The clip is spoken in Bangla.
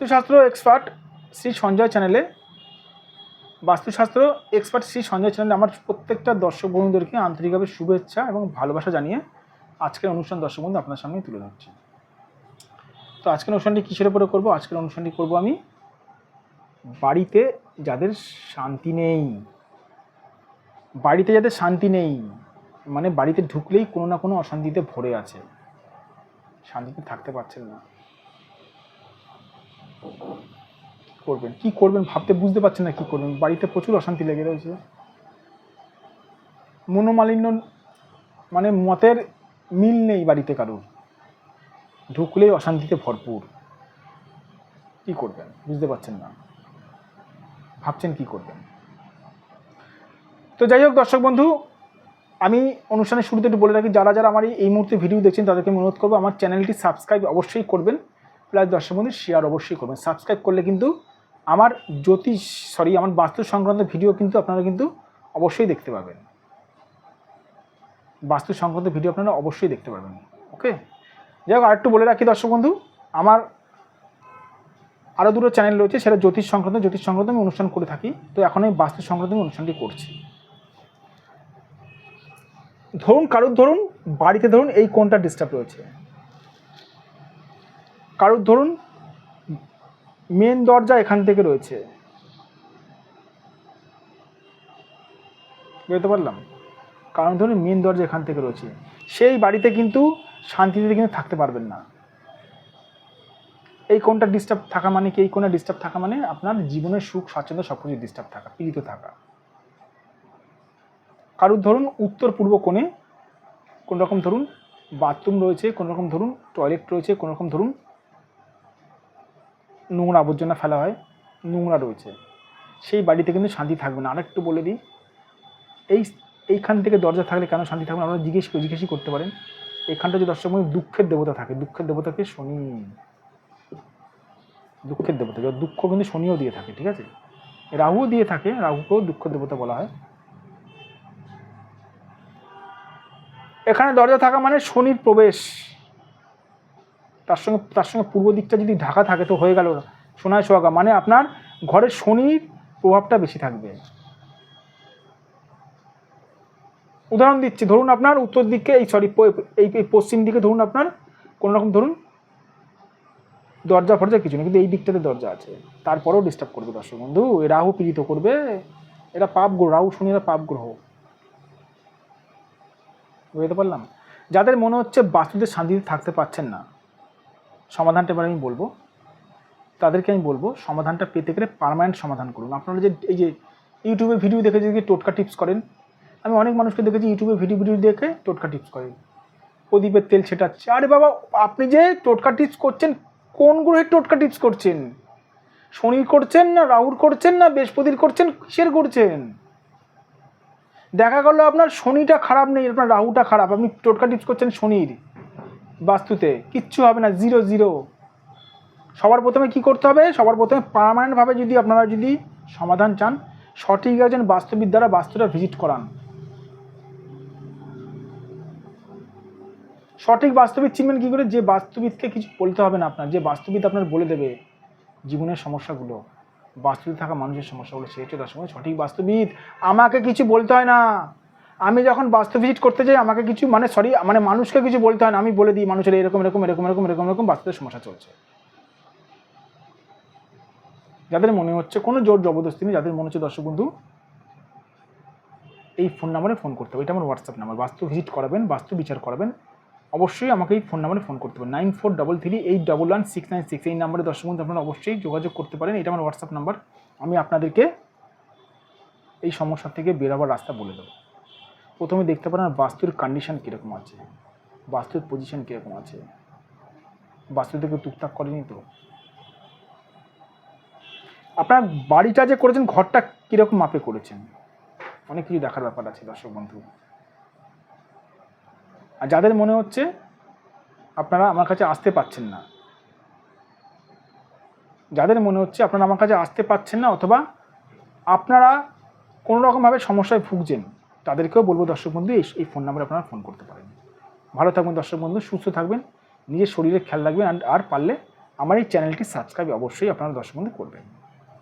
বাস্তুশাস্ত্র এক্সপার্ট শ্রী সঞ্জয় চ্যানেলে বাস্তুশাস্ত্র এক্সপার্ট শ্রী সঞ্জয় চ্যানেলে আমার প্রত্যেকটা দর্শক বন্ধুদেরকে আন্তরিকভাবে শুভেচ্ছা এবং ভালোবাসা জানিয়ে আজকের অনুষ্ঠান দর্শক বন্ধু আপনার সামনে তুলে ধরছি। তো আজকের অনুষ্ঠানটি কিসের উপরে করব? আজকের অনুষ্ঠানটি করব আমি বাড়িতে যাদের শান্তি নেই, বাড়িতে যাদের শান্তি নেই মানে বাড়িতে ঢুকলেই কোনো না কোনো অশান্তিতে ভরে আছে। শান্তিতে থাকতে পারছেন না। করবেন? কি করবেন ভাবতে বুঝতে পারছেন না কি করবেন? বাড়িতে প্রচুর অশান্তি লেগে রয়েছে। মনোমালিন্য মানে মতের মিল নেই বাড়িতে কারোর। ঢুকলেই অশান্তিতে ভরপুর। কি করবেন? বুঝতে পারছেন না। ভাবছেন কি করবেন? তো যাই হোক দর্শক বন্ধু, আমি অনুষ্ঠানের শুরুতে একটু বলে রাখি, যারা যারা আমার এই- মুহূর্তে ভিডিও দেখছেন তাদেরকে অনুরোধ করব, আমার চ্যানেলটি সাবস্ক্রাইব অবশ্যই করবেন। প্লাস দর্শক বন্ধু শেয়ার অবশ্যই করবেন। সাবস্ক্রাইব করলে কিন্তু আমার জ্যোতিষ সরি আমার বাস্তু সংক্রান্ত ভিডিও কিন্তু আপনারা কিন্তু অবশ্যই দেখতে পাবেন বাস্তু সংক্রান্ত ভিডিও আপনারা অবশ্যই দেখতে পাবেন ওকে যাই হোক, আরেকটু বলে রাখি দর্শক বন্ধু, আমার আরও দুটো চ্যানেল রয়েছে, সেটা জ্যোতিষ সংক্রান্ত জ্যোতিষ সংক্রান্ত আমি অনুষ্ঠান করে থাকি। তো এখন আমি বাস্তু সংক্রান্ত আমি অনুষ্ঠানটি করছি। ধরুন, কারুর ধরুন, বাড়িতে ধরুন, এই কোনটা ডিস্টার্ব রয়েছে? কারুর ধরুন মেন দরজা এখান থেকে রয়েছে। বুঝতে পারলাম? কারণ ধরুন মেন দরজা এখান থেকে রয়েছে। সেই বাড়িতে কিন্তু শান্তিতে কিন্তু থাকতে পারবেন না। এই কোনটা ডিস্টার্ব থাকা মানে কি? এই কোনটা ডিস্টার্ব থাকা মানে আপনার জীবনের সুখ, স্বাচ্ছন্দ্য সব কিছু ডিস্টার্ব থাকা, পীড়িত থাকা। কারুর ধরুন, উত্তর পূর্ব কোণে কোন রকম ধরুন বাথরুম রয়েছে কোন রকম ধরুন টয়লেট রয়েছে কোন রকম ধরুন নোংরা আবর্জনা ফেলা হয়, নোংরা রয়েছে। সেই বাড়িতে কিন্তু শান্তি থাকবে না। আরেকটু বলে দিই, এই এইখান থেকে দরজা থাকলে কেন শান্তি থাকবে না? আপনারা জিজ্ঞেস জিজ্ঞেসই করতে পারেন। এখানটা যে দর্শক দুঃখের দেবতা থাকে। দুঃখের দেবতাকে শনি। দুঃখের দেবতা। দুঃখ কিন্তু শনিও দিয়ে থাকে, ঠিক আছে? রাহুও দিয়ে থাকে, রাহুকেও দুঃখ দেবতা বলা হয়। এখানে দরজা থাকা মানে শনির প্রবেশ। তার সঙ্গে তার সঙ্গে পূর্ব দিকটা যদি ঢাকা থাকে তো হয়ে গেল সোনায় সোহাগা। মানে আপনার ঘরের শনির প্রভাবটা বেশি থাকবে। উদাহরণ দিচ্ছি, ধরুন আপনার উত্তর দিকে, এই সরি এই পশ্চিম দিকে ধরুন আপনার কোনো রকম ধরুন দরজা ফরজা কিছু নেই, কিন্তু এই দিকটাতে দরজা আছে। তারপরেও ডিস্টার্ব করবে দর্শক বন্ধু, এ রাহু পীড়িত করবে। এরা পাপ গ্রহ, রাহু শনি এরা পাপ গ্রহ। বুঝতে পারলাম? যাদের মনে হচ্ছে বাস্তুতে শান্তিতে থাকতে পারছেন না সমাধানটা এবার আমি বলব। তাদেরকে আমি বলব, সমাধানটা পেতে গেলে পার্মানেন্ট সমাধান করুন। আপনারা যে, এই যে ইউটিউবে ভিডিও দেখে যদি টোটকা টিপস করেন, আমি অনেক মানুষকে দেখেছি ইউটিউবে ভিডিও ভিডিও দেখে টোটকা টিপস করেন। প্রদীপের তেল ছেটাচ্ছে। আরে বাবা, আপনি যে টোটকা টিপস করছেন, কোন গ্রহের টোটকা টিপস করছেন? শনির করছেন না, রাহুর করছেন না, বৃহস্পতির করছেন, কিসের করছেন? দেখা গেল আপনার শনিটা খারাপ নেই, আপনার রাহুটা খারাপ। আপনি টোটকা টিপস করছেন শনির। বাস্তুতে, কিচ্ছু হবে না জিরো জিরো সবার প্রথমে কি করতে হবে? সবার প্রথমে পার্মানেন্টভাবে যদি আপনারা যদি সমাধান চান, সঠিক একজন বাস্তুবিদ দ্বারা বাস্তুটা ভিজিট করান। সঠিক বাস্তবিক চিনবেন কী করে? যে বাস্তবিদকে কিছু বলতে হবে না আপনার, যে বাস্তবিদ আপনার বলে দেবে জীবনের সমস্যাগুলো, বাস্তুতে থাকা মানুষের সমস্যাগুলো, সে হচ্ছে তার সময় সঠিক বাস্তবিদ। আমাকে কিছু বলতে হয় না। আমি যখন বাস্তু ভিজিট করতে যাই, আমাকে কিছু মানে সরি মানে মানুষকে কিছু বলতে হয় না। আমি বলে দিই, মানুষের এরকম এরকম এরকম এরকম এরকম এরকম বাস্তুতে সমস্যা চলছে। যাদের মনে হচ্ছে কোনো জোর জবরদস্তি নেই, যাদের মনে হচ্ছে দর্শক বন্ধু, এই ফোন নাম্বারে ফোন করতে হবে। এটা আমার হোয়াটসঅ্যাপ নাম্বার বাস্তু ভিজিট করাবেন বাস্তু বিচার করাবেন। অবশ্যই আমাকে এই ফোন নাম্বারে ফোন করতে পারেন nine four double three eight double one six nine six এই নাম্বারে দর্শক বন্ধু, আপনারা অবশ্যই যোগাযোগ করতে পারেন। এটা আমার হোয়াটসঅ্যাপ নাম্বার আমি আপনাদেরকে এই সমস্যা থেকে বেরোবার রাস্তা বলে দেবো। প্রথমে দেখতে পারেন বাস্তুর কন্ডিশন কীরকম আছে। বাস্তুর পজিশন কীরকম আছে। বাস্তু থেকে টুকটাক করেনি তো? আপনার বাড়িটা যে করেছেন, ঘরটা কীরকম মাপে করেছেন? অনেক কিছু দেখার ব্যাপার আছে, দর্শক বন্ধু। আর যাদের মনে হচ্ছে, আপনারা আমার কাছে আসতে পাচ্ছেন না। যাদের মনে হচ্ছে, আপনারা আমার কাছে আসতে পাচ্ছেন না, অথবা আপনারা কোনো রকমভাবে সমস্যায় ভুগছেন। তাদেরকেও বলব, দর্শক বন্ধু, এই ফোন নাম্বারে আপনারা ফোন করতে পারেন। ভালো থাকবেন, দর্শক বন্ধু, সুস্থ থাকবেন, নিজের শরীরে খেয়াল রাখবেন আর পারলে আমার এই চ্যানেলটি সাবস্ক্রাইব অবশ্যই আপনারা, দর্শক বন্ধু, করবেন।